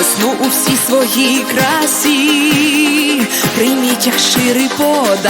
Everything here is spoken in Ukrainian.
весну у всій своїй красі, прийміть як ширий пода.